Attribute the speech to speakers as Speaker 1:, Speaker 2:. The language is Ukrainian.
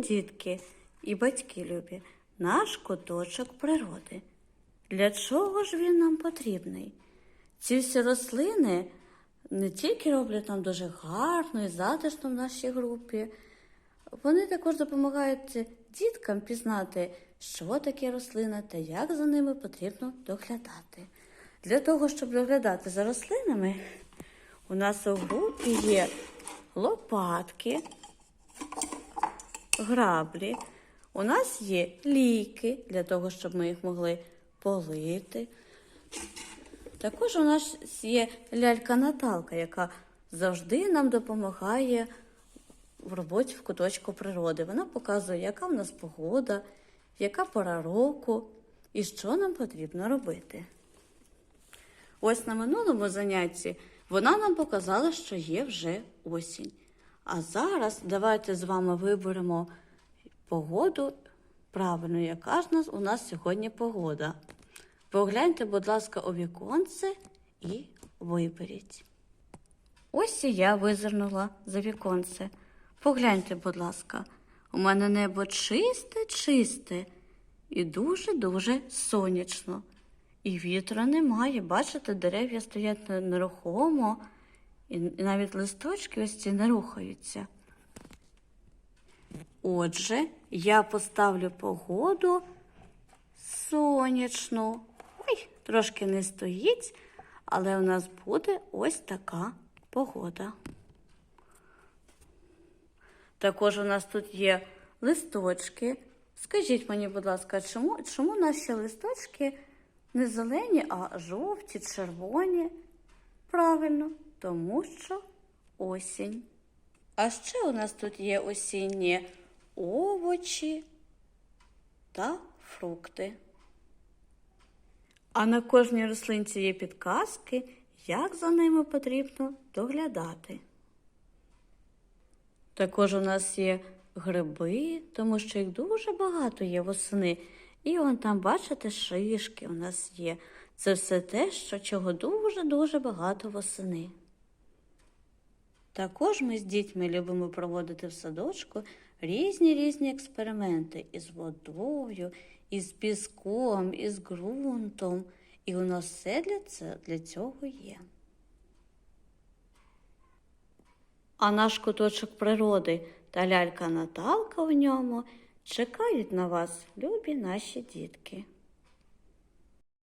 Speaker 1: дітки і батьки любі, наш куточок природи. Для чого ж він нам потрібний? Ці всі рослини не тільки роблять нам дуже гарно і затишно в нашій групі, вони також допомагають діткам пізнати, що таке рослина та як за ними потрібно доглядати. Для того, щоб доглядати за рослинами, у нас у групі є лопатки, граблі. У нас є ліки для того, щоб ми їх могли полити. Також у нас є лялька Наталка, яка завжди нам допомагає в роботі в куточку природи. Вона показує, яка в нас погода, яка пора року і що нам потрібно робити. Ось на минулому занятті вона нам показала, що є вже осінь. А зараз давайте з вами виберемо погоду правильно, яка ж у нас сьогодні погода. Погляньте, будь ласка, у віконце і виберіть. Ось і я визирнула за віконце. Погляньте, будь ласка, у мене небо чисте, чисте і дуже-дуже сонячно. І вітра немає. Бачите, дерев'я стоять нерухомо, і навіть листочки ось ці не рухаються. Отже, я поставлю погоду сонячну. Ой, трошки не стоїть, але у нас буде ось така погода. Також у нас тут є листочки. Скажіть мені, будь ласка, чому, чому наші листочки не зелені, а жовті, червоні? Правильно, тому що осінь. А ще у нас тут є осінні овочі та фрукти. А на кожній рослинці є підказки, як за ними потрібно доглядати. Також у нас є гриби, тому що їх дуже багато є восени. І вон там, бачите, шишки у нас є. Це все те, що чого дуже-дуже багато восени. Також ми з дітьми любимо проводити в садочку різні різні експерименти із водою, із піском, із ґрунтом. І у нас все для, це, для цього є. А наш куточок природи та лялька Наталка в ньому чекають на вас, любі наші дітки.